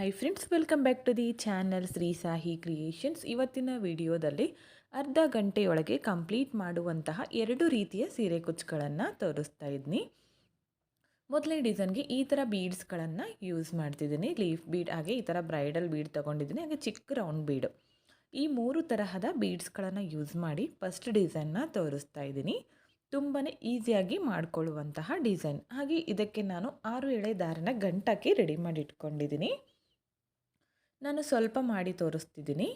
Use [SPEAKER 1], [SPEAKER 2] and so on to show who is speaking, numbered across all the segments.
[SPEAKER 1] Hi friends welcome back to the channel Shri Sahi creations ಇವತ್ತಿನ ವಿಡಿಯೋದಲ್ಲಿ ಅರ್ಧ ಗಂಟೆಯೊಳಗೆ ಕಂಪ್ಲೀಟ್ ಮಾಡುವಂತಹ ಎರಡು ರೀತಿಯ ಸೀರೆ ಕುಚ್ಚುಗಳನ್ನು ತೋರಿಸ್ತಾ ಇದ್ದೀನಿ ಮೊದಲನೇ ಡಿಸೈನ್ಗೆ ಈ ಥರ ಬೀಡ್ಸ್ಗಳನ್ನು ಯೂಸ್ ಮಾಡ್ತಿದ್ದೀನಿ. ಲೀಫ್ ಬೀಡ್ ಹಾಗೆ ಈ ಥರ ಬ್ರೈಡಲ್ ಬೀಡ್ ತೊಗೊಂಡಿದ್ದೀನಿ, ಹಾಗೆ ಚಿಕ್ಕ ರೌಂಡ್ ಬೀಡು ಈ ಮೂರು ತರಹದ ಬೀಡ್ಸ್ಗಳನ್ನು ಯೂಸ್ ಮಾಡಿ ಫಸ್ಟ್ ಡಿಸೈನ್ನ ತೋರಿಸ್ತಾ ಇದ್ದೀನಿ. ತುಂಬಾ ಈಸಿಯಾಗಿ ಮಾಡಿಕೊಳ್ಳುವಂತಹ ಡಿಸೈನ್ ಹಾಗೆ ಇದಕ್ಕೆ ನಾನು ಆರು ಎಳೆ ದಾರನ ಗಂಟಾಕಿ ರೆಡಿ ಮಾಡಿ ಇಟ್ಕೊಂಡಿದ್ದೀನಿ ನಾನು ಸ್ವಲ್ಪ ಮಾಡಿ ತೋರಿಸ್ತಿದ್ದೀನಿ.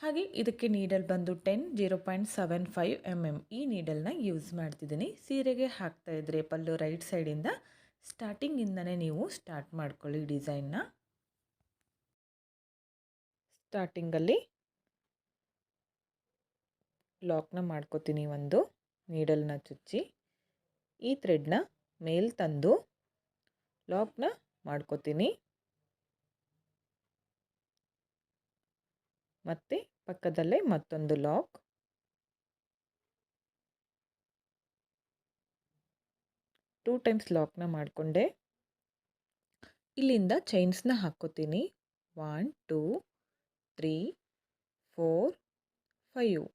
[SPEAKER 1] ಹಾಗೆ ಇದಕ್ಕೆ ನೀಡಲ್ ಬಂದು ten zero point seven five M M ಈ ನೀಡಲ್ನ ಯೂಸ್ ಮಾಡ್ತಿದ್ದೀನಿ. ಸೀರೆಗೆ ಹಾಕ್ತಾ ಇದ್ರೆ ಪಲ್ಲು ರೈಟ್ ಸೈಡಿಂದ ಸ್ಟಾರ್ಟಿಂಗಿಂದನೇ ನೀವು ಸ್ಟಾರ್ಟ್ ಮಾಡ್ಕೊಳ್ಳಿ ಡಿಸೈನ್ನ ಸ್ಟಾರ್ಟಿಂಗಲ್ಲಿ ಲಾಕ್ನ ಮಾಡ್ಕೋತೀನಿ ಒಂದು ನೀಡಲ್ನ ಚುಚ್ಚಿ. ಈ ಥ್ರೆಡ್ನ ಮೇಲ್ ತಂದು ಲಾಕ್ನ ಮಾಡ್ಕೋತೀನಿ. ಮತ್ತು ಪಕ್ಕದಲ್ಲೇ ಮತ್ತೊಂದು ಲಾಕ್. ಟೂ ಟೈಮ್ಸ್ ಲಾಕ್ನ ಮಾಡಿಕೊಂಡೆ. ಇಲ್ಲಿಂದ ಚೈನ್ಸ್ನ ಹಾಕ್ಕೋತೀನಿ one, two, three, four, five.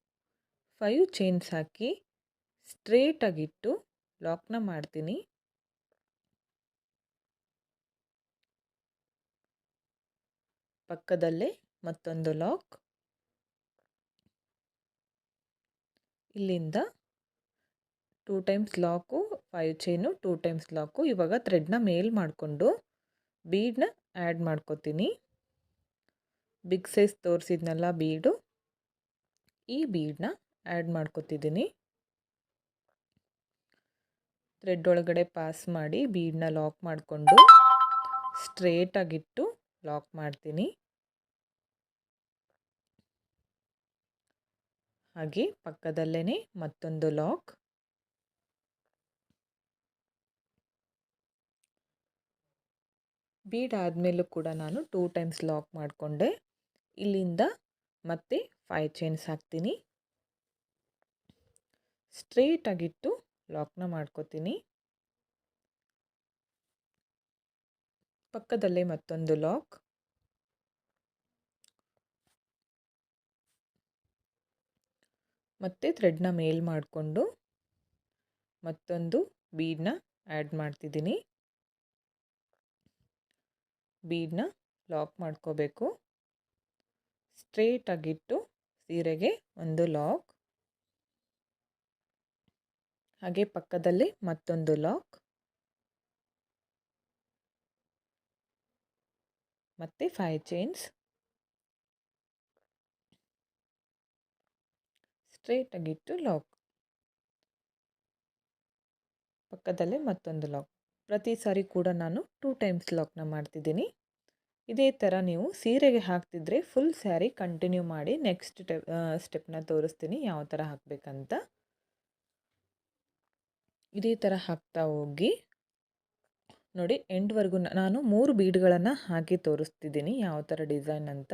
[SPEAKER 1] Five chains ಹಾಕಿ ಸ್ಟ್ರೇಟಾಗಿಟ್ಟು ಲಾಕ್ನ ಮಾಡ್ತೀನಿ. ಪಕ್ಕದಲ್ಲೇ ಮತ್ತೊಂದು ಲಾಕ್. ಇಲ್ಲಿಂದ two times lock five chain two times lock ಇವಾಗ ಥ್ರೆಡ್ನ ಮೇಲ್ ಮಾಡಿಕೊಂಡು ಬೀಡನ್ನ ಆ್ಯಡ್ ಮಾಡ್ಕೋತೀನಿ. ಬಿಗ್ ಸೈಜ್ ತೋರಿಸಿದ್ನಲ್ಲ ಬೀಡು ಈ ಬೀಡನ್ನ ಆ್ಯಡ್ ಮಾಡ್ಕೋತಿದ್ದೀನಿ ಥ್ರೆಡ್ ಒಳಗಡೆ ಪಾಸ್ ಮಾಡಿ ಬೀಡನ್ನ ಲಾಕ್ ಮಾಡಿಕೊಂಡು ಸ್ಟ್ರೇಟಾಗಿಟ್ಟು ಲಾಕ್ ಮಾಡ್ತೀನಿ. ಹಾಗೆ ಪಕ್ಕದಲ್ಲೇ ಮತ್ತೊಂದು ಲಾಕ್. ಬೀಡ್ ಆದಮೇಲೂ ಕೂಡ ನಾನು ಟೂ ಟೈಮ್ಸ್ ಲಾಕ್ ಮಾಡಿಕೊಂಡೆ. ಇಲ್ಲಿಂದ ಮತ್ತೆ ಫೈವ್ ಚೈನ್ಸ್ ಹಾಕ್ತೀನಿ. ಸ್ಟ್ರೇಟಾಗಿಟ್ಟು ಲಾಕ್ನ ಮಾಡ್ಕೋತೀನಿ. ಪಕ್ಕದಲ್ಲೇ ಮತ್ತೊಂದು ಲಾಕ್. ಮತ್ತು ಥ್ರೆಡ್ನ ಮೇಲ್ ಮಾಡಿಕೊಂಡು ಮತ್ತೊಂದು ಬೀಡನ್ನ ಆ್ಯಡ್ ಮಾಡ್ತಿದ್ದೀನಿ. ಬೀಡನ್ನ ಲಾಕ್ ಮಾಡ್ಕೋಬೇಕು. ಸ್ಟ್ರೇಟಾಗಿಟ್ಟು ಸೀರೆಗೆ ಒಂದು ಲಾಕ್. ಹಾಗೆ ಪಕ್ಕದಲ್ಲಿ ಮತ್ತೊಂದು ಲಾಕ್. ಮತ್ತು ಫೈವ್ ಚೈನ್ಸ್. ಸ್ಟ್ರೇಟಾಗಿಟ್ಟು ಲಾಕ್. ಪಕ್ಕದಲ್ಲೇ ಮತ್ತೊಂದು ಲಾಕ್. ಪ್ರತಿ ಸಾರಿ ಕೂಡ ನಾನು ಟೂ ಟೈಮ್ಸ್ ಲಾಕ್ನ ಮಾಡ್ತಿದ್ದೀನಿ. ಇದೇ ಥರ ನೀವು ಸೀರೆಗೆ ಹಾಕ್ತಿದ್ರೆ ಫುಲ್ ಸ್ಯಾರಿ ಕಂಟಿನ್ಯೂ ಮಾಡಿ ನೆಕ್ಸ್ಟ್ ಸ್ಟೆಪ್ ಸ್ಟೆಪ್ನ ತೋರಿಸ್ತೀನಿ ಯಾವ ಥರ ಹಾಕಬೇಕಂತ. ಇದೇ ಥರ ಹಾಕ್ತಾ ಹೋಗಿ, ನೋಡಿ ಎಂಡ್ವರೆಗೂ ನಾನು ಮೂರು ಬೀಡ್ಗಳನ್ನು ಹಾಕಿ ತೋರಿಸ್ತಿದ್ದೀನಿ ಯಾವ ಥರ ಡಿಸೈನ್ ಅಂತ.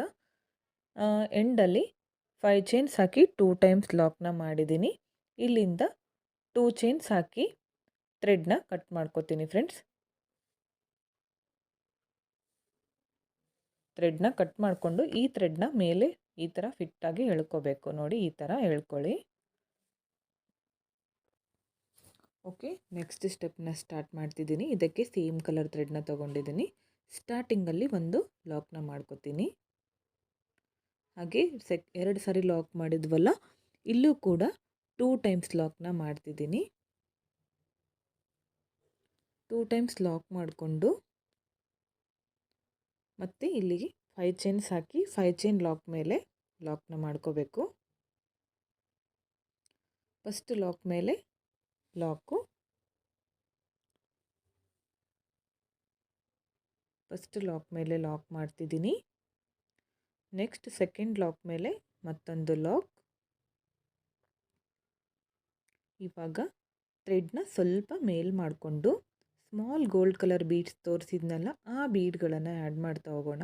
[SPEAKER 1] ಎಂಡಲ್ಲಿ ಫೈವ್ ಚೈನ್ಸ್ ಹಾಕಿ ಟೂ ಟೈಮ್ಸ್ ಲಾಕ್ನ ಮಾಡಿದ್ದೀನಿ ಇಲ್ಲಿಂದ ಟೂ ಚೈನ್ಸ್ ಹಾಕಿ ಥ್ರೆಡ್ನ ಕಟ್ ಮಾಡ್ಕೋತೀನಿ ಫ್ರೆಂಡ್ಸ್ ಥ್ರೆಡ್ನ ಕಟ್ ಮಾಡಿಕೊಂಡು ಈ ಥ್ರೆಡ್ನ ಮೇಲೆ ಈ ಥರ ಫಿಟ್ಟಾಗಿ ಎಳ್ಕೋಬೇಕು. ನೋಡಿ ಈ ಥರ ಎಳ್ಕೊಳ್ಳಿ. ಓಕೆ ನೆಕ್ಸ್ಟ್ ಸ್ಟೆಪ್ನ ಸ್ಟಾರ್ಟ್ ಮಾಡ್ತಿದ್ದೀನಿ. ಇದಕ್ಕೆ ಸೇಮ್ ಕಲರ್ ಥ್ರೆಡ್ನ ತೊಗೊಂಡಿದ್ದೀನಿ. ಸ್ಟಾರ್ಟಿಂಗಲ್ಲಿ ಒಂದು ಲಾಕ್ನ ಮಾಡ್ಕೋತೀನಿ. ಹಾಗೆ ಸೆಕ್, ಎರಡು ಸಾರಿ ಲಾಕ್ ಮಾಡಿದ್ವಲ್ಲ, ಇಲ್ಲೂ ಕೂಡ ಟೂ ಟೈಮ್ಸ್ ಲಾಕ್ನ ಮಾಡ್ತಿದ್ದೀನಿ. ಟೂ ಟೈಮ್ಸ್ ಲಾಕ್ ಮಾಡಿಕೊಂಡು ಮತ್ತು ಇಲ್ಲಿಗೆ ಫೈವ್ ಚೈನ್ಸ್ ಹಾಕಿ, ಫೈವ್ ಚೈನ್ ಲಾಕ್ ಮೇಲೆ ಲಾಕ್ನ ಮಾಡ್ಕೋಬೇಕು. ಫಸ್ಟ್ ಲಾಕ್ ಮೇಲೆ ಲಾಕು. ಫಸ್ಟ್ ಲಾಕ್ ಮೇಲೆ ಲಾಕ್ ಮಾಡ್ತಿದ್ದೀನಿ. ನೆಕ್ಸ್ಟ್ ಸೆಕೆಂಡ್ ಲಾಕ್ ಮೇಲೆ ಮತ್ತೊಂದು ಲಾಕ್ ಇವಾಗ ಥ್ರೆಡ್ನ ಸ್ವಲ್ಪ ಮೇಲ್ ಮಾಡಿಕೊಂಡು ಸ್ಮಾಲ್ ಗೋಲ್ಡ್ ಕಲರ್ ಬೀಡ್ಸ್ ತೋರಿಸಿದ್ನಲ್ಲ, ಆ ಬೀಡ್ಗಳನ್ನು ಆ್ಯಡ್ ಮಾಡ್ತಾ ಹೋಗೋಣ.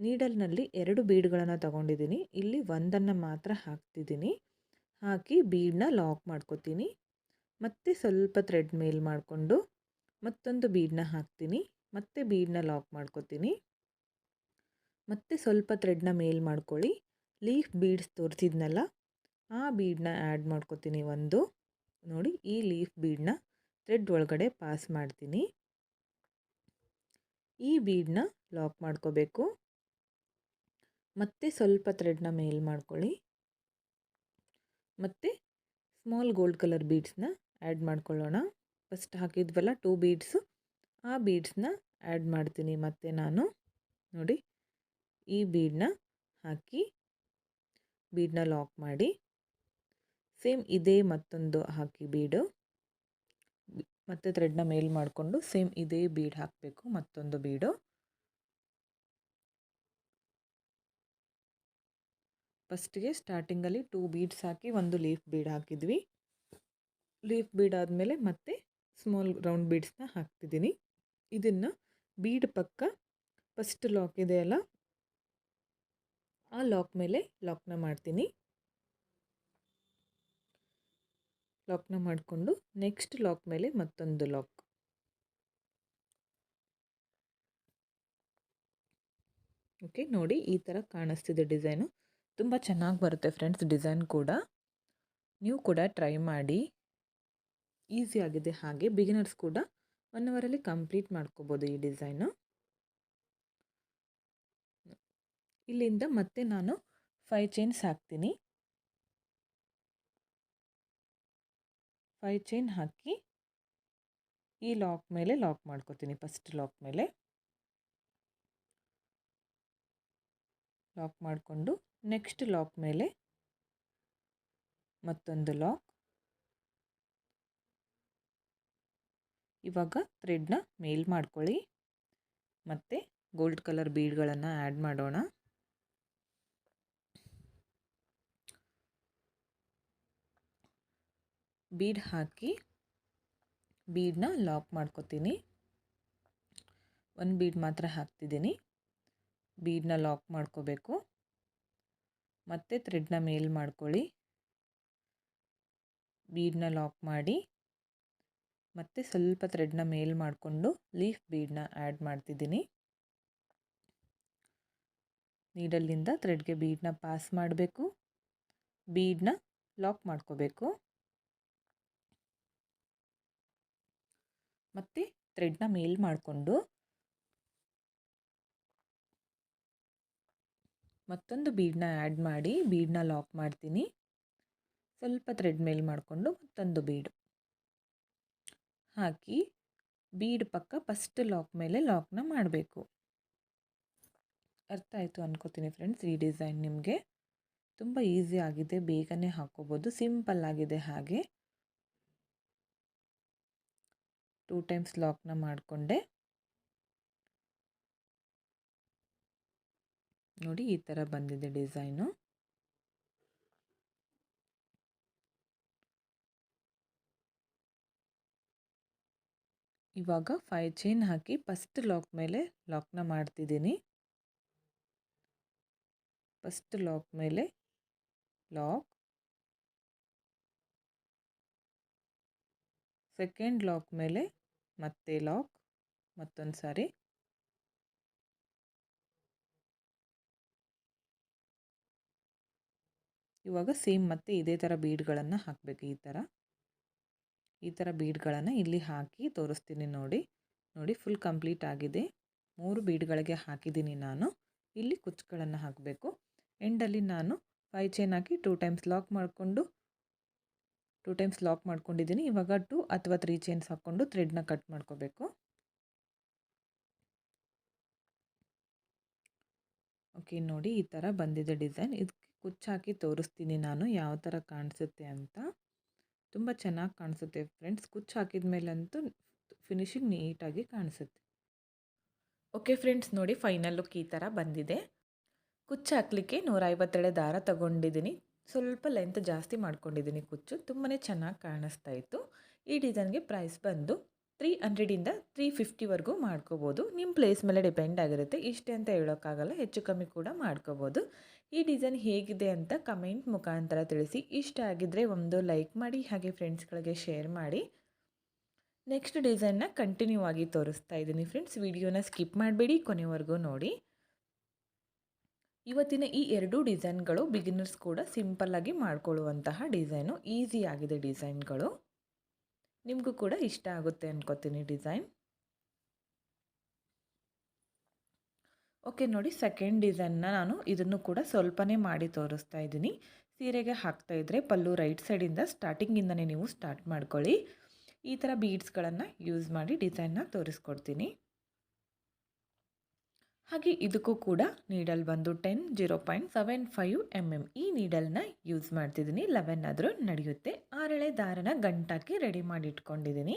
[SPEAKER 1] ನೀಡಲ್ನಲ್ಲಿ ಎರಡು ಬೀಡ್ಗಳನ್ನು ತಗೊಂಡಿದ್ದೀನಿ. ಇಲ್ಲಿ ಒಂದನ್ನು ಮಾತ್ರ ಹಾಕ್ತಿದ್ದೀನಿ. ಹಾಕಿ ಬೀಡನ್ನ ಲಾಕ್ ಮಾಡ್ಕೋತೀನಿ. ಮತ್ತೆ ಸ್ವಲ್ಪ ಥ್ರೆಡ್ ಮೇಲ್ ಮಾಡಿಕೊಂಡು ಮತ್ತೊಂದು ಬೀಡನ್ನ ಹಾಕ್ತೀನಿ. ಮತ್ತೆ ಬೀಡನ್ನ ಲಾಕ್ ಮಾಡ್ಕೋತೀನಿ. ಮತ್ತು ಸ್ವಲ್ಪ ಥ್ರೆಡ್ನ ಮೇಲ್ ಮಾಡ್ಕೊಳ್ಳಿ. ಲೀಫ್ ಬೀಡ್ಸ್ ತೋರಿಸಿದ್ನಲ್ಲ, ಆ ಬೀಡನ್ನ ಆ್ಯಡ್ ಮಾಡ್ಕೊತೀನಿ ಒಂದು. ನೋಡಿ, ಈ ಲೀಫ್ ಬೀಡನ್ನ ಥ್ರೆಡ್ ಒಳಗಡೆ ಪಾಸ್ ಮಾಡ್ತೀನಿ. ಈ ಬೀಡನ್ನ ಲಾಕ್ ಮಾಡ್ಕೋಬೇಕು. ಮತ್ತೆ ಸ್ವಲ್ಪ ಥ್ರೆಡ್ನ ಮೇಲ್ ಮಾಡ್ಕೊಳ್ಳಿ. ಮತ್ತು ಸ್ಮಾಲ್ ಗೋಲ್ಡ್ ಕಲರ್ ಬೀಡ್ಸ್ನ ಆ್ಯಡ್ ಮಾಡ್ಕೊಳ್ಳೋಣ. ಫಸ್ಟ್ ಹಾಕಿದ್ವಲ್ಲ ಟೂ ಬೀಡ್ಸು, ಆ ಬೀಡ್ಸ್ನ ಆ್ಯಡ್ ಮಾಡ್ತೀನಿ ಮತ್ತೆ ನಾನು. ನೋಡಿ ಈ ಬೀಡನ್ನ ಹಾಕಿ ಬೀಡನ್ನ ಲಾಕ್ ಮಾಡಿ. ಸೇಮ್ ಇದೇ ಮತ್ತೊಂದು ಹಾಕಿ ಬೀಡು. ಮತ್ತು ಥ್ರೆಡ್ನ ಮೇಲ್ ಮಾಡಿಕೊಂಡು ಸೇಮ್ ಇದೇ ಬೀಡ್ ಹಾಕಬೇಕು ಮತ್ತೊಂದು ಬೀಡು. ಫಸ್ಟಿಗೆ ಸ್ಟಾರ್ಟಿಂಗಲ್ಲಿ ಟೂ ಬೀಡ್ಸ್ ಹಾಕಿ ಒಂದು ಲೀಫ್ ಬೀಡ್ ಹಾಕಿದ್ವಿ. ಲೀಫ್ ಬೀಡ್ ಆದಮೇಲೆ ಮತ್ತೆ ಸ್ಮಾಲ್ ರೌಂಡ್ ಬೀಡ್ಸ್ನ ಹಾಕ್ತಿದ್ದೀನಿ. ಇದನ್ನು ಬೀಡ್ ಪಕ್ಕ ಫಸ್ಟ್ ಲಾಕ್ ಇದೆಯಲ್ಲ ಆ ಲಾಕ್ ಮೇಲೆ ಲಾಕ್ನ ಮಾಡ್ತೀನಿ. ಲಾಕ್ನ ಮಾಡಿಕೊಂಡು ನೆಕ್ಸ್ಟ್ ಲಾಕ್ ಮೇಲೆ ಮತ್ತೊಂದು ಲಾಕ್. ಓಕೆ, ನೋಡಿ ಈ ಥರ ಕಾಣಿಸ್ತಿದೆ ಡಿಸೈನು. ತುಂಬ ಚೆನ್ನಾಗಿ ಬರುತ್ತೆ ಫ್ರೆಂಡ್ಸ್ ಡಿಸೈನ್ ಕೂಡ. ನೀವು ಕೂಡ ಟ್ರೈ ಮಾಡಿ. ಈಸಿ ಆಗಿದೆ ಹಾಗೆ. ಬಿಗಿನರ್ಸ್ ಕೂಡ ಒನ್ ಅವರಲ್ಲಿ ಕಂಪ್ಲೀಟ್ ಮಾಡ್ಕೋಬೋದು ಈ ಡಿಸೈನು. ಇಲ್ಲಿಂದ ಮತ್ತೆ ನಾನು ಫೈವ್ ಚೈನ್ಸ್ ಹಾಕ್ತೀನಿ. ಫೈವ್ ಚೈನ್ ಹಾಕಿ ಈ ಲಾಕ್ ಮೇಲೆ ಲಾಕ್ ಮಾಡ್ಕೋತೀನಿ ಫಸ್ಟ್ ಲಾಕ್ ಮೇಲೆ. ಲಾಕ್ ಮಾಡಿಕೊಂಡು ನೆಕ್ಸ್ಟ್ ಲಾಕ್ ಮೇಲೆ ಮತ್ತೊಂದು ಲಾಕ್ ಇವಾಗ ಥ್ರೆಡ್ನ ಮೇಲ್ ಮಾಡ್ಕೊಳ್ಳಿ. ಮತ್ತು ಗೋಲ್ಡ್ ಕಲರ್ ಬೀಡ್ಗಳನ್ನು ಆ್ಯಡ್ ಮಾಡೋಣ. ಬೀಡ್ ಹಾಕಿ ಬೀಡನ್ನ ಲಾಕ್ ಮಾಡ್ಕೊತೀನಿ. ಒಂದು ಬೀಡ್ ಮಾತ್ರ ಹಾಕ್ತಿದ್ದೀನಿ. ಬೀಡನ್ನ ಲಾಕ್ ಮಾಡ್ಕೋಬೇಕು. ಮತ್ತೆ ಥ್ರೆಡ್ನ ಮೇಲ್ ಮಾಡ್ಕೊಳ್ಳಿ. ಬೀಡನ್ನ ಲಾಕ್ ಮಾಡಿ ಮತ್ತೆ ಸ್ವಲ್ಪ ಥ್ರೆಡ್ನ ಮೇಲ್ ಮಾಡಿಕೊಂಡು ಲೀಫ್ ಬೀಡನ್ನ ಆ್ಯಡ್ ಮಾಡ್ತಿದ್ದೀನಿ. ನೀಡಲ್ಲಿಂದ ಥ್ರೆಡ್ಗೆ ಬೀಡನ್ನ ಪಾಸ್ ಮಾಡಬೇಕು. ಬೀಡನ್ನ ಲಾಕ್ ಮಾಡ್ಕೋಬೇಕು. ಮತ್ತು ಥ್ರೆಡ್ನ ಮೇಲ್ ಮಾಡಿಕೊಂಡು ಮತ್ತೊಂದು ಬೀಡನ್ನ ಆ್ಯಡ್ ಮಾಡಿ ಬೀಡನ್ನ ಲಾಕ್ ಮಾಡ್ತೀನಿ. ಸ್ವಲ್ಪ ಥ್ರೆಡ್ ಮೇಲ್ ಮಾಡಿಕೊಂಡು ಮತ್ತೊಂದು ಬೀಡು ಹಾಕಿ ಬೀಡ್ ಪಕ್ಕ ಫಸ್ಟ್ ಲಾಕ್ ಮೇಲೆ ಲಾಕ್ನ ಮಾಡಬೇಕು. ಅರ್ಥ ಆಯಿತು ಅನ್ಕೋತೀನಿ ಫ್ರೆಂಡ್ಸ್ ಈ ಡಿಸೈನ್ ನಿಮಗೆ. ತುಂಬ ಈಸಿ ಆಗಿದೆ, ಬೇಗನೆ ಹಾಕೋಬೋದು ಸಿಂಪಲ್ ಆಗಿದೆ ಹಾಗೆ. ಟೂ ಟೈಮ್ಸ್ ಲಾಕ್ನ ಮಾಡಿಕೊಂಡೆ. ನೋಡಿ ಈ ಥರ ಬಂದಿದೆ ಡಿಸೈನು. ಇವಾಗ ಫೈವ್ ಚೈನ್ ಹಾಕಿ ಫಸ್ಟ್ ಲಾಕ್ ಮೇಲೆ ಲಾಕ್ನ ಮಾಡ್ತಿದ್ದೀನಿ. ಫಸ್ಟ್ ಲಾಕ್ ಮೇಲೆ ಲಾಕ್ ಸೆಕೆಂಡ್ ಲಾಕ್ ಮೇಲೆ ಮತ್ತೆ ಲಾಕ್ ಮತ್ತೊಂದು ಸಾರಿ. ಇವಾಗ ಸೇಮ್ ಮತ್ತೆ ಇದೇ ಥರ ಬೀಡ್ಗಳನ್ನು ಹಾಕಬೇಕು ಈ ಥರ ಈ ಥರ ಬೀಡ್ಗಳನ್ನು ಇಲ್ಲಿ ಹಾಕಿ ತೋರಿಸ್ತೀನಿ ನೋಡಿ. ನೋಡಿ ಫುಲ್ ಕಂಪ್ಲೀಟ್ ಆಗಿದೆ. ಮೂರು ಬೀಡ್ಗಳಿಗೆ ಹಾಕಿದ್ದೀನಿ ನಾನು. ಇಲ್ಲಿ ಕುಚ್ಚುಗಳನ್ನು ಹಾಕಬೇಕು. ಎಂಡಲ್ಲಿ ನಾನು ಫೈ ಚೈನ್ ಹಾಕಿ ಟೂ ಟೈಮ್ಸ್ ಲಾಕ್ ಮಾಡಿಕೊಂಡು ಟೂ ಟೈಮ್ಸ್ ಲಾಕ್ ಮಾಡ್ಕೊಂಡಿದ್ದೀನಿ. ಇವಾಗ ಟೂ ಅಥವಾ ತ್ರೀ ಚೈನ್ಸ್ ಹಾಕ್ಕೊಂಡು ಥ್ರೆಡ್ನ ಕಟ್ ಮಾಡ್ಕೋಬೇಕು. ಓಕೆ, ನೋಡಿ ಈ ಥರ ಬಂದಿದೆ ಡಿಸೈನ್. ಇದಕ್ಕೆ ಕುಚ್ಚು ಹಾಕಿ ತೋರಿಸ್ತೀನಿ ನಾನು ಯಾವ ಥರ ಕಾಣಿಸುತ್ತೆ ಅಂತ. ತುಂಬ ಚೆನ್ನಾಗಿ ಕಾಣಿಸುತ್ತೆ ಫ್ರೆಂಡ್ಸ್. ಕುಚ್ಚು ಹಾಕಿದ ಮೇಲಂತೂ ಫಿನಿಶಿಂಗ್ ನೀಟಾಗಿ ಕಾಣಿಸುತ್ತೆ. ಓಕೆ ಫ್ರೆಂಡ್ಸ್, ನೋಡಿ ಫೈನಲ್ ಲುಕ್ ಈ ಥರ ಬಂದಿದೆ. ಕುಚ್ಚು ಹಾಕಲಿಕ್ಕೆ ನೂರೈವತ್ತೆರಡು ದಾರ ತಗೊಂಡಿದ್ದೀನಿ. ಸ್ವಲ್ಪ ಲೆಂತ್ ಜಾಸ್ತಿ ಮಾಡ್ಕೊಂಡಿದ್ದೀನಿ ಕುಚ್ಚು. ತುಂಬಾ ಚೆನ್ನಾಗಿ ಕಾಣಿಸ್ತಾ ಇತ್ತು. ಈ ಡಿಸೈನ್ಗೆ ಪ್ರೈಸ್ ಬಂದು ತ್ರೀ ಹಂಡ್ರೆಡಿಂದ ತ್ರೀ ಫಿಫ್ಟಿವರೆಗೂ ಮಾಡ್ಕೋಬೋದು. ನಿಮ್ಮ ಪ್ಲೇಸ್ ಮೇಲೆ ಡಿಪೆಂಡ್ ಆಗಿರುತ್ತೆ. ಇಷ್ಟೇ ಅಂತ ಹೇಳೋಕ್ಕಾಗಲ್ಲ, ಹೆಚ್ಚು ಕಮ್ಮಿ ಕೂಡ ಮಾಡ್ಕೋಬೋದು. ಈ ಡಿಸೈನ್ ಹೇಗಿದೆ ಅಂತ ಕಮೆಂಟ್ ಮುಖಾಂತರ ತಿಳಿಸಿ. ಇಷ್ಟ ಆಗಿದ್ದರೆ ಒಂದು ಲೈಕ್ ಮಾಡಿ, ಹಾಗೆ ಫ್ರೆಂಡ್ಸ್ಗಳಿಗೆ ಶೇರ್ ಮಾಡಿ. ನೆಕ್ಸ್ಟ್ ಡಿಸೈನ್ನ ಕಂಟಿನ್ಯೂ ಆಗಿ ತೋರಿಸ್ತಾ ಇದ್ದೀನಿ ಫ್ರೆಂಡ್ಸ್ ವಿಡಿಯೋನ ಸ್ಕಿಪ್ ಮಾಡಬೇಡಿ, ಕೊನೆವರೆಗೂ ನೋಡಿ. ಇವತ್ತಿನ ಈ ಎರಡು ಡಿಸೈನ್ಗಳು ಬಿಗಿನರ್ಸ್ ಕೂಡ ಸಿಂಪಲ್ಲಾಗಿ ಮಾಡ್ಕೊಳ್ಳುವಂತಹ ಡಿಸೈನು, ಈಸಿ ಆಗಿದೆ ಡಿಸೈನ್ಗಳು. ನಿಮಗೂ ಕೂಡ ಇಷ್ಟ ಆಗುತ್ತೆ ಅನ್ಕೋತೀನಿ ಡಿಸೈನ್. ಓಕೆ, ನೋಡಿ ಸೆಕೆಂಡ್ ಡಿಸೈನ್ನ ನಾನು ಇದನ್ನು ಕೂಡ ಸ್ವಲ್ಪನೇ ಮಾಡಿ ತೋರಿಸ್ತಾ ಇದ್ದೀನಿ. ಸೀರೆಗೆ ಹಾಕ್ತಾ ಇದ್ದರೆ ಪಲ್ಲು ರೈಟ್ ಸೈಡಿಂದ ಸ್ಟಾರ್ಟಿಂಗಿಂದನೇ ನೀವು ಸ್ಟಾರ್ಟ್ ಮಾಡ್ಕೊಳ್ಳಿ. ಈ ಥರ ಬೀಡ್ಸ್ಗಳನ್ನು ಯೂಸ್ ಮಾಡಿ ಡಿಸೈನ್ನ ತೋರಿಸ್ಕೊಡ್ತೀನಿ. ಹಾಗೆ ಇದಕ್ಕೂ ಕೂಡ ನೀಡಲ್ ಬಂದು ten zero point seven five M M ಈ ನೀಡಲ್ನ ಯೂಸ್ ಮಾಡ್ತಿದ್ದೀನಿ. ಲೆವೆನ್ ಆದರೂ ನಡೆಯುತ್ತೆ. ಆರಳೆ ದಾರನ ಗಂಟಾಕಿ ರೆಡಿ ಮಾಡಿ ಇಟ್ಕೊಂಡಿದ್ದೀನಿ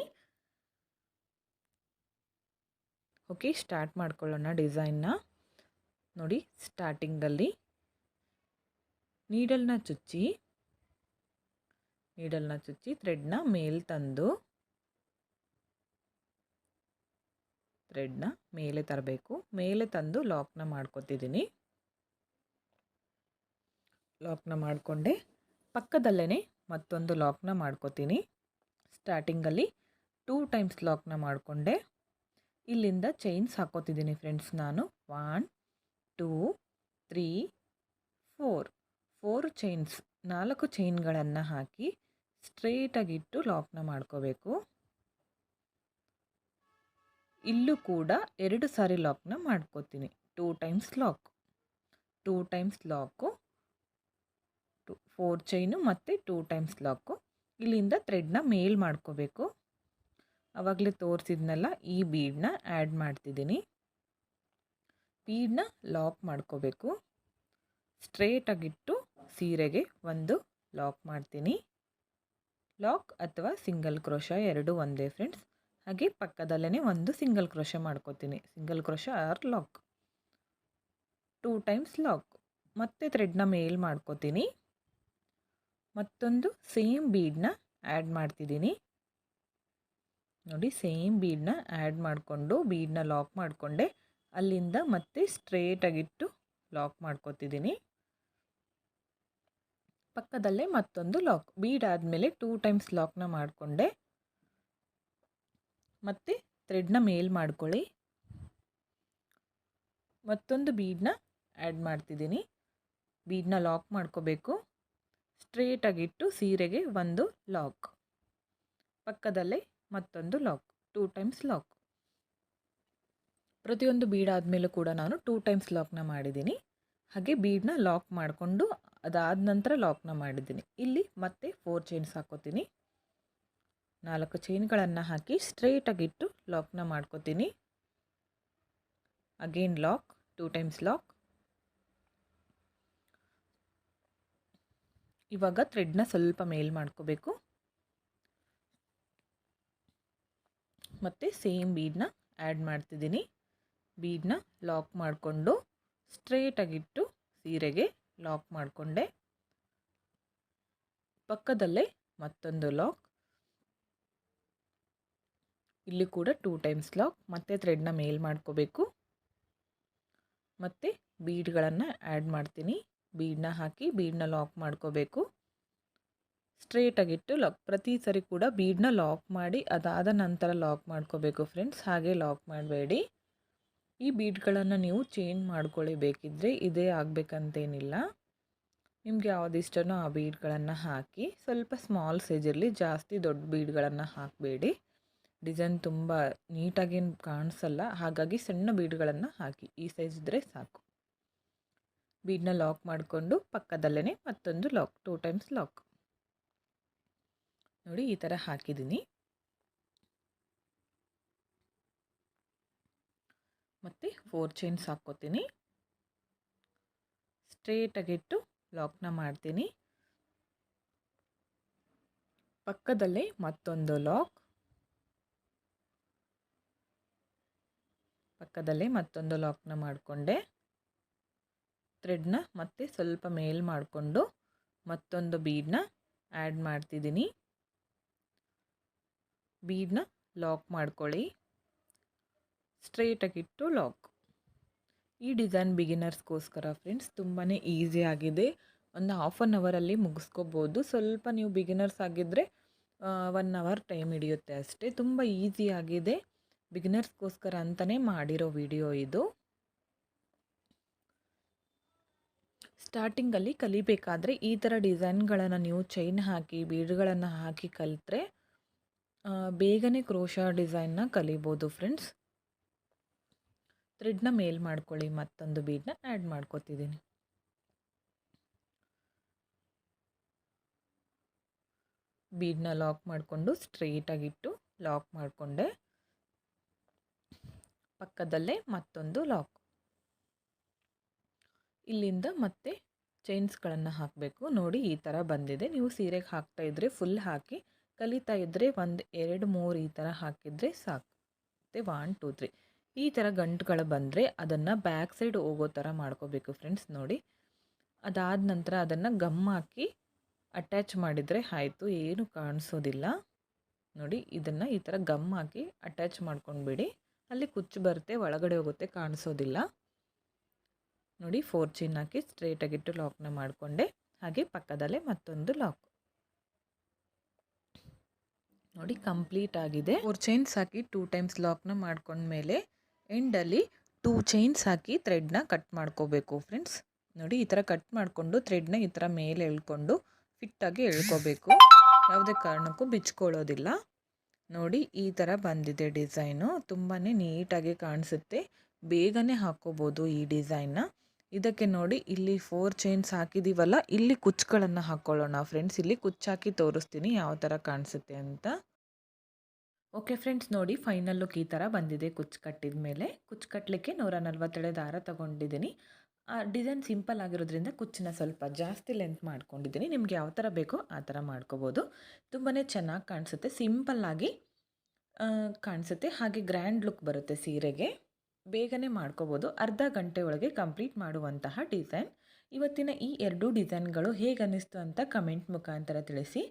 [SPEAKER 1] ಓಕೆ ಸ್ಟಾರ್ಟ್ ಮಾಡ್ಕೊಳ್ಳೋಣ ಡಿಸೈನ್ನ ನೋಡಿ ಸ್ಟಾರ್ಟಿಂಗಲ್ಲಿ ನೀಡಲ್ನ ಚುಚ್ಚಿ ನೀಡಲ್ನ ಚುಚ್ಚಿ ಥ್ರೆಡ್ನ ಮೇಲ್ ತಂದು ಥ್ರೆಡ್ನ ಮೇಲೆ ತರಬೇಕು. ಮೇಲೆ ತಂದು ಲಾಕ್ನ ಮಾಡ್ಕೊತಿದ್ದೀನಿ. ಲಾಕ್ನ ಮಾಡಿಕೊಂಡೆ. ಪಕ್ಕದಲ್ಲೇ ಮತ್ತೊಂದು ಲಾಕ್ನ ಮಾಡ್ಕೋತೀನಿ. ಸ್ಟಾರ್ಟಿಂಗಲ್ಲಿ ಟೂ ಟೈಮ್ಸ್ ಲಾಕ್ನ ಮಾಡಿಕೊಂಡೆ. ಇಲ್ಲಿಂದ ಚೈನ್ಸ್ ಹಾಕೋತಿದ್ದೀನಿ ಫ್ರೆಂಡ್ಸ್ ನಾನು. One, two, three, four. Four chains, ನಾಲ್ಕು ಚೈನ್ಗಳನ್ನು ಹಾಕಿ ಸ್ಟ್ರೇಟಾಗಿಟ್ಟು ಲಾಕ್ನ ಮಾಡ್ಕೋಬೇಕು. ಇಲ್ಲೂ ಕೂಡ ಎರಡು ಸಾರಿ ಲಾಕ್ನ ಮಾಡ್ಕೋತೀನಿ. Two times lock, two times lock, two, four chain ಮತ್ತು ಟೂ ಟೈಮ್ಸ್ ಲಾಕು. ಇಲ್ಲಿಂದ ಥ್ರೆಡ್ನ ಮೇಲ್ ಮಾಡ್ಕೋಬೇಕು. ಆವಾಗಲೇ ತೋರಿಸಿದ್ನಲ್ಲ, ಈ ಬೀಡನ್ನ ಆ್ಯಡ್ ಮಾಡ್ತಿದ್ದೀನಿ. ಬೀಡನ್ನ ಲಾಕ್ ಮಾಡ್ಕೋಬೇಕು. ಸ್ಟ್ರೇಟಾಗಿಟ್ಟು ಸೀರೆಗೆ ಒಂದು ಲಾಕ್ ಮಾಡ್ತೀನಿ. ಲಾಕ್ ಅಥವಾ ಸಿಂಗಲ್ ಕ್ರೋಶ ಎರಡು ಒಂದೇ, ಫ್ರೆಂಡ್ಸ್. ಹಾಗೆ ಪಕ್ಕದಲ್ಲೇ ಒಂದು ಸಿಂಗಲ್ ಕ್ರೋಶ ಮಾಡ್ಕೋತೀನಿ. Single crochet or lock. Two times lock. ಮತ್ತೆ ಥ್ರೆಡ್ನ ಮೇಲ್ ಮಾಡ್ಕೋತೀನಿ. ಮತ್ತೊಂದು ಸೇಮ್ ಬೀಡನ್ನ ಆ್ಯಡ್ ಮಾಡ್ತಿದ್ದೀನಿ. ನೋಡಿ ಸೇಮ್ ಬೀಡನ್ನ ಆ್ಯಡ್ ಮಾಡಿಕೊಂಡು ಬೀಡನ್ನ ಲಾಕ್ ಮಾಡಿಕೊಂಡೆ. ಅಲ್ಲಿಂದ ಮತ್ತೆ ಸ್ಟ್ರೇಟಾಗಿಟ್ಟು ಲಾಕ್ ಮಾಡ್ಕೋತಿದ್ದೀನಿ. ಪಕ್ಕದಲ್ಲೇ ಮತ್ತೊಂದು ಲಾಕ್. ಬೀಡ್ ಆದಮೇಲೆ ಟೂ ಟೈಮ್ಸ್ ಲಾಕ್ನ ಮಾಡಿಕೊಂಡೆ. ಮತ್ತು ಥ್ರೆಡ್ನ ಮೇಲ್ ಮಾಡ್ಕೊಳ್ಳಿ. ಮತ್ತೊಂದು ಬೀಡನ್ನ ಆ್ಯಡ್ ಮಾಡ್ತಿದ್ದೀನಿ. ಬೀಡನ್ನ ಲಾಕ್ ಮಾಡ್ಕೋಬೇಕು. ಸ್ಟ್ರೇಟಾಗಿಟ್ಟು ಸೀರೆಗೆ ಒಂದು ಲಾಕ್ ಪಕ್ಕದಲ್ಲೇ ಮತ್ತೊಂದು ಲಾಕ್ ಟೂ ಟೈಮ್ಸ್ ಲಾಕ್ ಪ್ರತಿಯೊಂದು ಬೀಡ್ ಆದಮೇಲೂ ಕೂಡ ನಾನು ಟೂ ಟೈಮ್ಸ್ ಲಾಕ್ನ ಮಾಡಿದ್ದೀನಿ. ಹಾಗೆ ಬೀಡನ್ನ ಲಾಕ್ ಮಾಡಿಕೊಂಡು ಅದಾದ ನಂತರ ಲಾಕ್ನ ಮಾಡಿದ್ದೀನಿ. ಇಲ್ಲಿ ಮತ್ತೆ ಫೋರ್ ಚೈನ್ಸ್ ಹಾಕೋತೀನಿ. ನಾಲ್ಕು ಚೈನ್ಗಳನ್ನು ಹಾಕಿ ಸ್ಟ್ರೇಟಾಗಿಟ್ಟು ಲಾಕ್ನ ಮಾಡ್ಕೋತೀನಿ. Again lock two times lock ಇವಾಗ ಥ್ರೆಡ್ನ ಸ್ವಲ್ಪ ಮೇಲ್ ಮಾಡ್ಕೋಬೇಕು. ಮತ್ತು ಸೇಮ್ ಬೀಡನ್ನ ಆ್ಯಡ್ ಮಾಡ್ತಿದ್ದೀನಿ. ಬೀಡನ್ನ ಲಾಕ್ ಮಾಡಿಕೊಂಡು ಸ್ಟ್ರೇಟಾಗಿಟ್ಟು ಸೀರೆಗೆ ಲಾಕ್ ಮಾಡಿಕೊಂಡೆ. ಪಕ್ಕದಲ್ಲೇ ಮತ್ತೊಂದು ಲಾಕ್ ಇಲ್ಲಿ ಕೂಡ ಟೂ ಟೈಮ್ಸ್ ಲಾಕ್ ಮತ್ತೆ ಥ್ರೆಡ್ನ ಮೇಲ್ ಮಾಡ್ಕೋಬೇಕು. ಮತ್ತು ಬೀಡ್ಗಳನ್ನು ಆ್ಯಡ್ ಮಾಡ್ತೀನಿ. ಬೀಡನ್ನ ಹಾಕಿ ಬೀಡನ್ನ ಲಾಕ್ ಮಾಡ್ಕೋಬೇಕು. ಸ್ಟ್ರೇಟಾಗಿಟ್ಟು ಲಾಕ್ ಪ್ರತಿ ಸರಿ ಕೂಡ ಬೀಡನ್ನ ಲಾಕ್ ಮಾಡಿ ಅದಾದ ನಂತರ ಲಾಕ್ ಮಾಡ್ಕೋಬೇಕು ಫ್ರೆಂಡ್ಸ್ ಹಾಗೆ ಲಾಕ್ ಮಾಡಬೇಡಿ. ಈ ಬೀಡ್ಗಳನ್ನು ನೀವು ಚೇಂಜ್ ಮಾಡ್ಕೊಳ್ಳಿ ಬೇಕಿದ್ದರೆ ಇದೇ ಆಗಬೇಕಂತೇನಿಲ್ಲ. ನಿಮಗೆ ಯಾವುದಿಷ್ಟನೋ ಆ ಬೀಡ್ಗಳನ್ನು ಹಾಕಿ ಸ್ವಲ್ಪ ಸ್ಮಾಲ್ ಸೈಜಲ್ಲಿ ಜಾಸ್ತಿ ದೊಡ್ಡ ಬೀಡ್ಗಳನ್ನು ಹಾಕಬೇಡಿ. ಡಿಸೈನ್ ತುಂಬ ನೀಟಾಗಿ ಕಾಣಿಸಲ್ಲ, ಹಾಗಾಗಿ ಸಣ್ಣ ಬೀಡ್ಗಳನ್ನು ಹಾಕಿ. ಈ ಸೈಜ್ ಇದ್ದರೆ ಸಾಕು. ಬೀಡನ್ನ ಲಾಕ್ ಮಾಡಿಕೊಂಡು ಪಕ್ಕದಲ್ಲೇ ಮತ್ತೊಂದು ಲಾಕ್, ಟೂ ಟೈಮ್ಸ್ ಲಾಕ್. ನೋಡಿ, ಈ ಥರ ಹಾಕಿದ್ದೀನಿ. ಮತ್ತು ಫೋರ್ ಚೈನ್ಸ್ ಹಾಕ್ಕೋತೀನಿ. ಸ್ಟ್ರೇಟಾಗಿಟ್ಟು ಲಾಕ್ನ ಮಾಡ್ತೀನಿ. ಪಕ್ಕದಲ್ಲೇ ಮತ್ತೊಂದು ಲಾಕ್. ಪಕ್ಕದಲ್ಲೇ ಮತ್ತೊಂದು ಲಾಕ್ನ ಮಾಡಿಕೊಂಡೆ. ಥ್ರೆಡ್ನ ಮತ್ತೆ ಸ್ವಲ್ಪ ಮೇಲ್ ಮಾಡಿಕೊಂಡು ಮತ್ತೊಂದು ಬೀಡನ್ನ ಆ್ಯಡ್ ಮಾಡ್ತಿದ್ದೀನಿ. ಬೀಡನ್ನ ಲಾಕ್ ಮಾಡ್ಕೊಳ್ಳಿ. ಸ್ಟ್ರೇಟಾಗಿಟ್ಟು ಲಾಕ್ ಈ ಡಿಸೈನ್ ಬಿಗಿನರ್ಸ್ಗೋಸ್ಕರ ಫ್ರೆಂಡ್ಸ್ ತುಂಬಾ ಈಸಿ ಆಗಿದೆ. ಒಂದು ಹಾಫ್ ಆನ್ ಅವರಲ್ಲಿ ಮುಗಿಸ್ಕೋಬೋದು. ಸ್ವಲ್ಪ ನೀವು ಬಿಗಿನರ್ಸ್ ಆಗಿದ್ದರೆ ಒನ್ ಅವರ್ ಟೈಮ್ ಹಿಡಿಯುತ್ತೆ ಅಷ್ಟೇ. ತುಂಬ ಈಸಿ ಆಗಿದೆ. ಬಿಗಿನರ್ಸ್ಗೋಸ್ಕರ ಅಂತಲೇ ಮಾಡಿರೋ ವಿಡಿಯೋ ಇದು. ಸ್ಟಾರ್ಟಿಂಗಲ್ಲಿ ಕಲಿಬೇಕಾದ್ರೆ ಈ ಥರ ಡಿಸೈನ್ಗಳನ್ನು ನೀವು ಚೈನ್ ಹಾಕಿ, ಬೀಡ್ಗಳನ್ನು ಹಾಕಿ ಕಲಿತ್ರೆ ಬೇಗನೆ ಕ್ರೋಶ ಡಿಸೈನ್ನ ಕಲಿಬೋದು ಫ್ರೆಂಡ್ಸ್. ಥ್ರೆಡ್ನ ಮೇಲ್ ಮಾಡ್ಕೊಳ್ಳಿ, ಮತ್ತೊಂದು ಬೀಡನ್ನ ಆ್ಯಡ್ ಮಾಡ್ಕೋತಿದ್ದೀನಿ. ಬೀಡನ್ನ ಲಾಕ್ ಮಾಡಿಕೊಂಡು ಸ್ಟ್ರೈಟಾಗಿಟ್ಟು ಲಾಕ್ ಮಾಡಿಕೊಂಡೆ. ಪಕ್ಕದಲ್ಲೇ ಮತ್ತೊಂದು ಲಾಕ್ ಇಲ್ಲಿಂದ ಮತ್ತೆ ಚೈನ್ಸ್ಗಳನ್ನು ಹಾಕಬೇಕು. ನೋಡಿ ಈ ಥರ ಬಂದಿದೆ. ನೀವು ಸೀರೆಗೆ ಹಾಕ್ತಾ ಇದ್ದರೆ ಫುಲ್ ಹಾಕಿ, ಕಲಿತಾ ಇದ್ದರೆ ಒಂದು ಎರಡು ಮೂರು ಈ ಥರ ಹಾಕಿದರೆ ಸಾಕು. ಮತ್ತು ಒನ್ ಟೂ ತ್ರೀ ಈ ಥರ ಗಂಟುಗಳು ಬಂದರೆ ಅದನ್ನು ಬ್ಯಾಕ್ ಸೈಡ್ ಹೋಗೋ ಥರ ಮಾಡ್ಕೋಬೇಕು ಫ್ರೆಂಡ್ಸ್ ನೋಡಿ. ಅದಾದ ನಂತರ ಅದನ್ನು ಗಮ್ ಹಾಕಿ ಅಟ್ಯಾಚ್ ಮಾಡಿದರೆ ಆಯಿತು. ಏನು ಕಾಣಿಸೋದಿಲ್ಲ. ನೋಡಿ, ಇದನ್ನು ಈ ಥರ ಗಮ್ ಹಾಕಿ ಅಟ್ಯಾಚ್ ಮಾಡ್ಕೊಂಡ್ಬಿಡಿ. ಅಲ್ಲಿ ಕುಚ್ಚು ಬರುತ್ತೆ, ಒಳಗಡೆ ಹೋಗುತ್ತೆ, ಕಾಣಿಸೋದಿಲ್ಲ. ನೋಡಿ ಫೋರ್ ಚೈನ್ ಹಾಕಿ ಸ್ಟ್ರೇಟಾಗಿಟ್ಟು ಲಾಕ್ನ ಮಾಡಿಕೊಂಡೆ. ಹಾಗೆ ಪಕ್ಕದಲ್ಲೇ ಮತ್ತೊಂದು ಲಾಕ್ ನೋಡಿ ಕಂಪ್ಲೀಟ್ ಆಗಿದೆ. ಫೋರ್ ಚೈನ್ಸ್ ಹಾಕಿ ಟೂ ಟೈಮ್ಸ್ ಲಾಕ್ನ ಮಾಡ್ಕೊಂಡ್ಮೇಲೆ ಎಂಡಲ್ಲಿ ಟೂ ಚೈನ್ಸ್ ಹಾಕಿ ಥ್ರೆಡ್ನ ಕಟ್ ಮಾಡ್ಕೋಬೇಕು ಫ್ರೆಂಡ್ಸ್ ನೋಡಿ, ಈ ಥರ ಕಟ್ ಮಾಡಿಕೊಂಡು ಥ್ರೆಡ್ನ ಈ ಥರ ಮೇಲೆ ಎಳ್ಕೊಂಡು ಫಿಟ್ಟಾಗಿ ಎಳ್ಕೋಬೇಕು. ಯಾವುದೇ ಕಾರಣಕ್ಕೂ ಬಿಚ್ಕೊಳ್ಳೋದಿಲ್ಲ. ನೋಡಿ ಈ ಥರ ಬಂದಿದೆ ಡಿಸೈನು. ತುಂಬಾ ನೀಟಾಗಿ ಕಾಣಿಸುತ್ತೆ. ಬೇಗನೆ ಹಾಕ್ಕೋಬೋದು ಈ ಡಿಸೈನ್ನ. ಇದಕ್ಕೆ ನೋಡಿ ಇಲ್ಲಿ ಫೋರ್ ಚೈನ್ಸ್ ಹಾಕಿದ್ದೀವಲ್ಲ ಇಲ್ಲಿ ಕುಚ್ಚುಗಳನ್ನು ಹಾಕ್ಕೊಳ್ಳೋಣ ಫ್ರೆಂಡ್ಸ್. ಇಲ್ಲಿ ಕುಚ್ಚಾಕಿ ತೋರಿಸ್ತೀನಿ ಯಾವ ಥರ ಕಾಣಿಸುತ್ತೆ ಅಂತ. ಓಕೆ ಫ್ರೆಂಡ್ಸ್, ನೋಡಿ ಫೈನಲ್ ಲುಕ್ ಈ ಥರ ಬಂದಿದೆ ಕುಚ್ಚು ಕಟ್ಟಿದ ಮೇಲೆ ಕುಚ್ಚು ಕಟ್ಟಲಿಕ್ಕೆ ನೂರ ನಲ್ವತ್ತೇಳೆ ದಾರ ತೊಗೊಂಡಿದ್ದೀನಿ. ಡಿಸೈನ್ ಸಿಂಪಲ್ ಆಗಿರೋದ್ರಿಂದ ಕುಚ್ಚನ್ನ ಸ್ವಲ್ಪ ಜಾಸ್ತಿ ಲೆಂತ್ ಮಾಡ್ಕೊಂಡಿದ್ದೀನಿ. ನಿಮ್ಗೆ ಯಾವ ಥರ ಬೇಕೋ ಆ ಥರ ಮಾಡ್ಕೋಬೋದು. ತುಂಬಾ ಚೆನ್ನಾಗಿ ಕಾಣಿಸುತ್ತೆ. ಸಿಂಪಲ್ಲಾಗಿ ಕಾಣಿಸುತ್ತೆ. ಹಾಗೆ ಗ್ರ್ಯಾಂಡ್ ಲುಕ್ ಬರುತ್ತೆ ಸೀರೆಗೆ. ಬೇಗನೆ ಮಾಡ್ಕೋಬೋದು. ಅರ್ಧ ಗಂಟೆ ಒಳಗೆ ಕಂಪ್ಲೀಟ್ ಮಾಡುವಂತಹ ಡಿಸೈನ್. ಇವತ್ತಿನ ಈ ಎರಡೂ ಡಿಸೈನ್ಗಳು ಹೇಗೆ ಅನ್ನಿಸ್ತು ಅಂತ ಕಮೆಂಟ್ ಮುಖಾಂತರ ತಿಳಿಸಿ.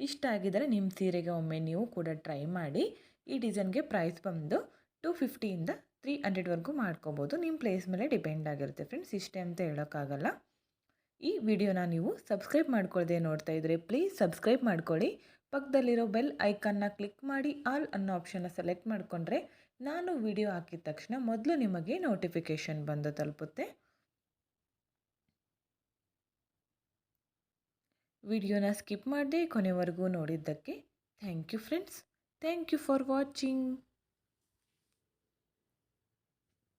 [SPEAKER 1] ಇಷ್ಟ ಆಗಿದರೆ ನಿಮ್ಮ ಸೀರೆಗೆ ಒಮ್ಮೆ ನೀವು ಕೂಡ ಟ್ರೈ ಮಾಡಿ. ಈ ಡಿಸೈನ್ಗೆ ಪ್ರೈಸ್ ಬಂದು ಟು ಫಿಫ್ಟಿಯಿಂದ ತ್ರೀ ಹಂಡ್ರೆಡ್ವರೆಗೂ ಮಾಡ್ಕೋಬೋದು. ನಿಮ್ಮ ಪ್ಲೇಸ್ ಮೇಲೆ ಡಿಪೆಂಡ್ ಆಗಿರುತ್ತೆ ಫ್ರೆಂಡ್ಸ್ ಇಷ್ಟೇ ಅಂತ ಹೇಳೋಕ್ಕಾಗಲ್ಲ. ಈ ವಿಡಿಯೋನ ನೀವು ಸಬ್ಸ್ಕ್ರೈಬ್ ಮಾಡ್ಕೊಳ್ಳದೆ ನೋಡ್ತಾ ಇದ್ದರೆ ಪ್ಲೀಸ್ ಸಬ್ಸ್ಕ್ರೈಬ್ ಮಾಡ್ಕೊಳ್ಳಿ. ಪಕ್ಕದಲ್ಲಿರೋ ಬೆಲ್ ಐಕನ್ನ ಕ್ಲಿಕ್ ಮಾಡಿ ಆಲ್ ಅನ್ನೋ ಆಪ್ಷನ್ನ ಸೆಲೆಕ್ಟ್ ಮಾಡಿಕೊಂಡ್ರೆ ನಾನು ವಿಡಿಯೋ ಹಾಕಿದ ತಕ್ಷಣ ಮೊದಲು ನಿಮಗೆ ನೋಟಿಫಿಕೇಷನ್ ಬಂದು ತಲುಪುತ್ತೆ. ವಿಡಿಯೋನ ಸ್ಕಿಪ್ ಮಾಡದೆ ಕೊನೆವರೆಗೂ ನೋಡಿದ್ದಕ್ಕೆ thank you friends thank you for watching